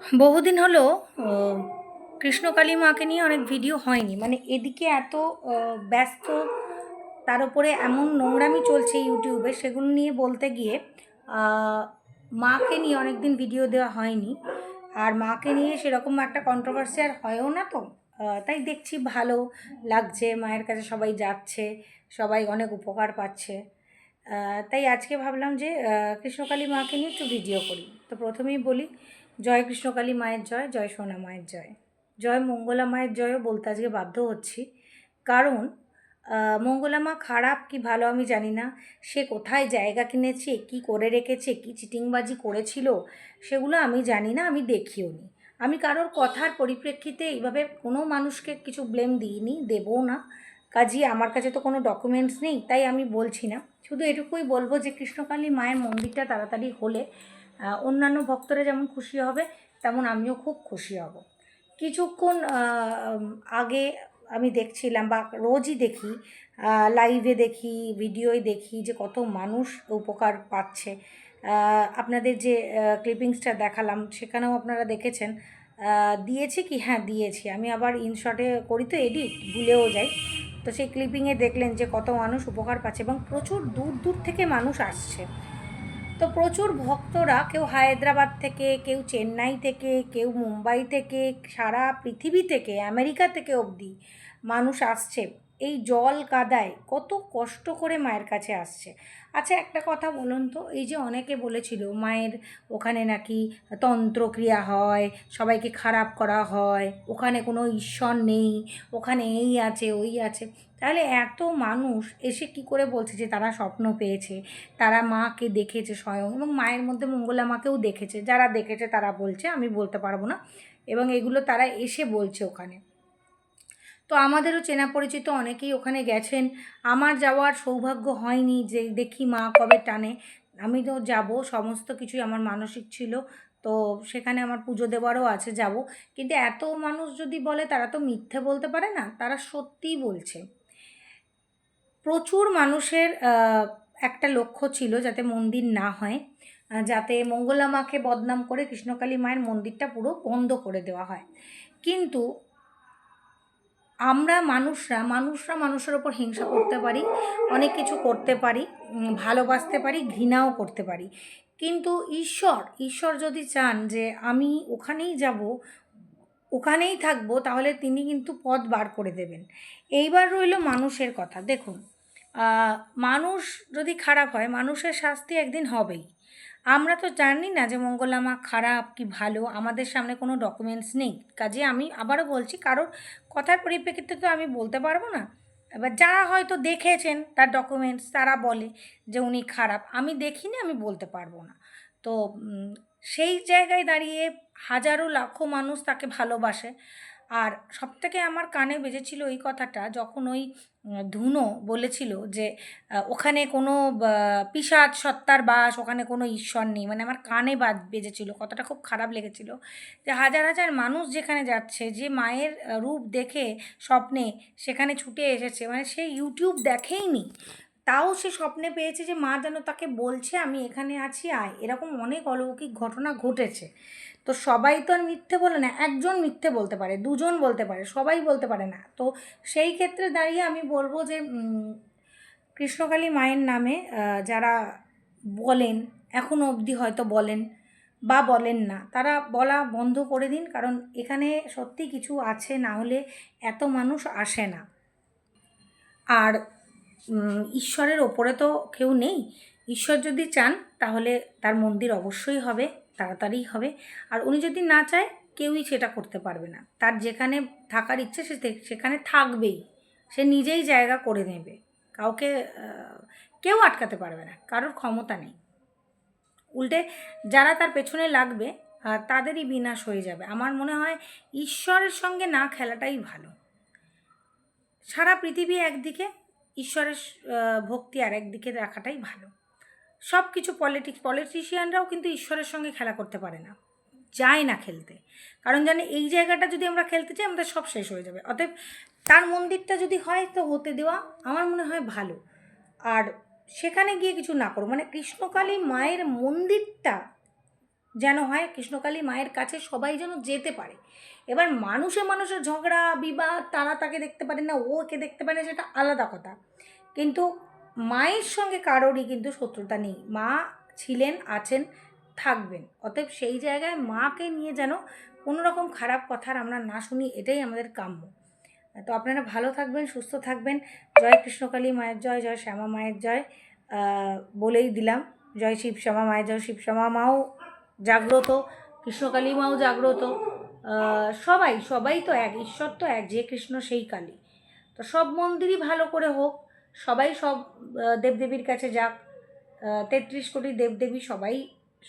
বহুদিন হলো কৃষ্ণকালী মাকে নিয়ে অনেক ভিডিও হয়নি। মানে এদিকে এত ব্যস্ত, তার উপরে এমন নোংরামি চলছে ইউটিউবে, সেগুলো নিয়ে বলতে গিয়ে মাকে নিয়ে অনেক দিন ভিডিও দেওয়া হয়নি। আর মাকে নিয়ে সেরকম একটা কন্ট্রোভার্সি আর হয়ও না তো। তাই দেখছি ভালো লাগছে, মায়ের কাছে সবাই যাচ্ছে, সবাই অনেক উপকার পাচ্ছে। তাই আজকে ভাবলাম যে কৃষ্ণকালী মাকে নিয়ে একটু ভিডিও করি। তো প্রথমেই বলি জয় কৃষ্ণকালী মায়ের জয় জয় সোনা মায়ের জয়। জয় মঙ্গলা মায়ের জয়ও বলতে আজকে বাধ্য হচ্ছি। কারণ মঙ্গলা মা খারাপ কি ভালো আমি জানি না। সে কোথায় জায়গা কিনেছে, কি করে রেখেছে, কি চিটিংবাজি করেছিল, সেগুলো আমি জানি না, আমি দেখিও নি। আমি কারোর কথার পরিপ্রেক্ষিতে এইভাবে কোনো মানুষকে কিছু ব্লেম দিইনি, দেবও না। কাজী, আমার কাছে তো কোনো ডকুমেন্টস নেই, তাই আমি বলছি না। শুধু এটুকুই বলব যে কৃষ্ণকালী মায়ের মন্দিরটা তাড়াতাড়ি হলে অন্যান্য ভক্তরা যেমন খুশি হবে, তেমন আমিও খুব খুশি হব। কিছুক্ষণ আগে আমি দেখছিলাম বা রোজই দেখি লাইভে দেখি ভিডিওয় দেখি যে কত মানুষ উপকার পাচ্ছে। আপনাদের যে ক্লিপিংসটা দেখালাম, সেখানেও আপনারা দেখেছেন দিয়েছি কি? হ্যাঁ দিয়েছি। আমি আবার ইনশটে করি তো এডিট ভুলেও যাই। তো সেই ক্লিপিংয়ে দেখলেন যে কত মানুষ উপকার পাচ্ছে এবং প্রচুর দূর দূর থেকে মানুষ আসছে। তো প্রচুর ভক্তরা কেউ হায়দ্রাবাদ থেকে, কেউ চেন্নাই থেকে, কেউ মুম্বাই থেকে, সারা পৃথিবী থেকে, আমেরিকা থেকে অবধি মানুষ আসছে। এই জল কাদায় কত কষ্ট করে মায়ের কাছে আসছে। আচ্ছা একটা কথা বলুন তো, এই যে অনেকে বলেছিল মায়ের ওখানে নাকি তন্ত্রক্রিয়া হয়, সবাইকে খারাপ করা হয়, ওখানে কোনো ঈশ্বর নেই, ওখানে এই আছে, ওই আছে। তাহলে এত মানুষ এসে কি করে বলছে যে তারা স্বপ্ন পেয়েছে, তারা মাকে দেখেছে স্বয়ং এবং মায়ের মধ্যে মঙ্গলা মাকেও দেখেছে, যারা দেখেছে তারা বলছে, আমি বলতে পারব না। এবং এগুলো তারা এসে বলছে ওখানে। তো আমাদেরও চেনা পরিচিত অনেকেই ওখানে গেছেন। আমার যাওয়ার সৌভাগ্য হয়নি যে দেখি মা কবে টানে। আমি তো যাব, সমস্ত কিছুই আমার মানসিক ছিল, তো সেখানে আমার পুজো দেওয়ারও আছে যাব। কিন্তু এত মানুষ যদি বলে, তারা তো মিথ্যে বলতে পারে না, তারা সত্যিই বলছে। প্রচুর মানুষের একটা লক্ষ্য ছিল যাতে মন্দির না হয় যাতে মঙ্গলা মাকে বদনাম করে কৃষ্ণকালী মায়ের মন্দিরটা পুরো বন্ধ করে দেওয়া হয়। কিন্তু আমরা মানুষরা মানুষরা মানুষের ওপর হিংসা করতে পারি, অনেক কিছু করতে পারি ভালোবাসতে পারি, ঘৃণাও করতে পারি। কিন্তু ঈশ্বর ঈশ্বর যদি চান যে আমি ওখানেই যাব, ওখানেই থাকব, তাহলে তিনি কিন্তু পথ বার করে দেবেন। এইবার রইল মানুষের কথা। দেখুন মানুষ যদি খারাপ হয়, মানুষের শাস্তি একদিন হবেই। আমরা তো জানি না যে মঙ্গলা মা খারাপ কি ভালো, আমাদের সামনে কোনো ডকুমেন্টস নেই। কাজে আমি আবারও বলছি, কারোর কথার পরিপ্রেক্ষিতে তো আমি বলতে পারব না। এবার যারা হয়তো দেখেছেন তার ডকুমেন্টস তারা বলে যে উনি খারাপ। আমি দেখিনি, আমি বলতে পারব না। তো সেই জায়গায় দাঁড়িয়ে হাজারো লাখো মানুষ তাকে ভালোবাসে। আর সবথেকে আমার কানে বেজেছিল এই কথাটা যখন ওই ধুনো বলেছিল যে ওখানে কোনো পিশাচ, সত্তার বাস, ওখানে কোনো ঈশ্বর নেই। মানে আমার কানে বাদ বেজেছিল। কথাটা খুব খারাপ লেগেছিল। যে হাজার হাজার মানুষ যেখানে যাচ্ছে, যে মায়ের রূপ দেখে স্বপ্নে সেখানে ছুটে এসেছে মানে সে ইউটিউব দেখেইনি। তাও সে স্বপ্নে পেয়েছে যে, মা যেন তাকে বলছে, আমি এখানে আছি, আয়। এরকম অনেক অলৌকিক ঘটনা ঘটেছে। তো সবাই তো আর মিথ্যে বলে না, একজন মিথ্যে বলতে পারে, দুজন বলতে পারে, সবাই বলতে পারে না। তো সেই ক্ষেত্রে দাঁড়িয়ে আমি বলব যে কৃষ্ণকালী মায়ের নামে যারা বলেন এখনও অবধি হয়তো বলেন বা বলেন না, তারা বলা বন্ধ করে দিন। কারণ এখানে সত্যি কিছু আছে, না হলে এত মানুষ আসে না। আর ঈশ্বরের ওপরে তো কেউ নেই। ঈশ্বর যদি চান, তাহলে তার মন্দির অবশ্যই হবে, তাড়াতাড়ি হবে। আর উনি যদি না চায়, কেউই সেটা করতে পারবে না। তার যেখানে থাকার ইচ্ছে, সে সেখানে থাকবেই। সে নিজেই জায়গা করে নেবে। কাউকে কেউ আটকাতে পারবে না। কারোর ক্ষমতা নেই। উল্টে যারা তার পেছনে লাগবে তাদেরই বিনাশ হয়ে যাবে। আমার মনে হয় ঈশ্বরের সঙ্গে না খেলাটাই ভালো। সারা পৃথিবী একদিকে ঈশ্বরের ভক্তি আর একদিকে রাখাটাই ভালো। সব কিছু পলিটিক্স পলিটিশিয়ানরাও কিন্তু ঈশ্বরের সঙ্গে খেলা করতে পারে না। যায় না খেলতে। কারণ জানে এই জায়গাটা যদি আমরা খেলতে চাই, আমাদের সব শেষ হয়ে যাবে। অতএব তার মন্দিরটা যদি হয় তো হতে দেওয়া আমার মনে হয় ভালো। আর সেখানে গিয়ে কিছু না করো মানে কৃষ্ণকালী মায়ের মন্দিরটা যেন হয় কৃষ্ণকালী মায়ের কাছে সবাই যেন যেতে পারে। এবার মানুষে মানুষের ঝগড়া, বিবাদ, তারা তাকে দেখতে পারে না, ও একে দেখতে পারে না, সেটা আলাদা কথা। কিন্তু মায়ের সঙ্গে কারোরই কিন্তু শত্রুতা নেই। মা ছিলেন, আছেন, থাকবেন। অতএব সেই জায়গায় মাকে নিয়ে যেন কোনো রকম খারাপ কথার আমরা না শুনি, এটাই আমাদের কাম্য। তো আপনারা ভালো থাকবেন, সুস্থ থাকবেন। জয় কৃষ্ণকালী মায়ের জয় জয় শ্যামা মায়ের জয়। বলেই দিলাম। জয় শিব শ্যামা মায়ের জয় শিব শ্যামা মাও জাগ্রত, কৃষ্ণকালী মাও জাগ্রত সবাই সবাই তো এক, ঈশ্বর তো এক, যে কৃষ্ণ সেই কালী। তো সব মন্দিরই ভালো করে হোক, সবাই সব দেবদেবীর কাছে যাক তেত্রিশ কোটি দেবদেবী সবাই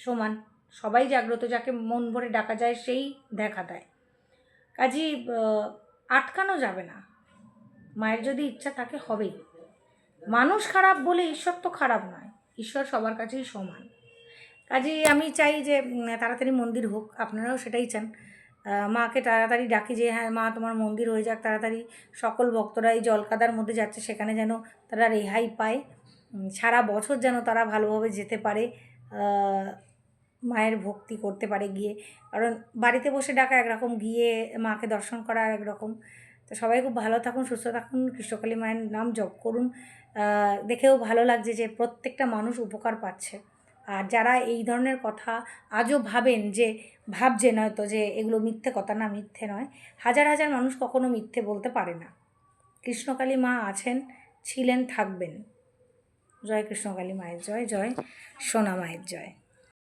সমান, সবাই জাগ্রত, যাকে মন ভরে ডাকা যায় সেই দেখা দেয়। কাজী আটকানো যাবে না। মায়ের যদি ইচ্ছা থাকে হবেই। মানুষ খারাপ বলে ঈশ্বর তো খারাপ নয়, ঈশ্বর সবার কাছেই সমান। কাজেই আমি চাই যে তাড়াতাড়ি মন্দির হোক, আপনারাও সেটাই চান। মাকে তাড়াতাড়ি ডাকি যে হ্যাঁ মা, তোমার মন্দির হয়ে যাক, তাড়াতাড়ি সকল ভক্তরা এই জলকাদার মধ্যে যাচ্ছে, সেখানে যেন তারা রেহাই পায়। সারা বছর যেন তারা ভালোভাবে যেতে পারে মায়ের ভক্তি করতে পারে গিয়ে। কারণ বাড়িতে বসে ডাকা একরকম, গিয়ে মাকে দর্শন করা আর একরকম। তো সবাই খুব ভালো থাকুন, সুস্থ থাকুন, কৃষ্ণকালী মায়ের নাম জপ করুন। দেখেও ভালো লাগছে যে, প্রত্যেকটা মানুষ উপকার পাচ্ছে। আর যারা এই ধরনের কথা আজও ভাবেন যে, ভাবছেন হয়তো যে এগুলো মিথ্যে কথা না, মিথ্যে নয়, হাজার হাজার মানুষ কখনো মিথ্যে বলতে পারে না। কৃষ্ণকালী মা আছেন, ছিলেন, থাকবেন। জয় কৃষ্ণকালী মায়ের জয় জয় সোনা মায়ের জয়।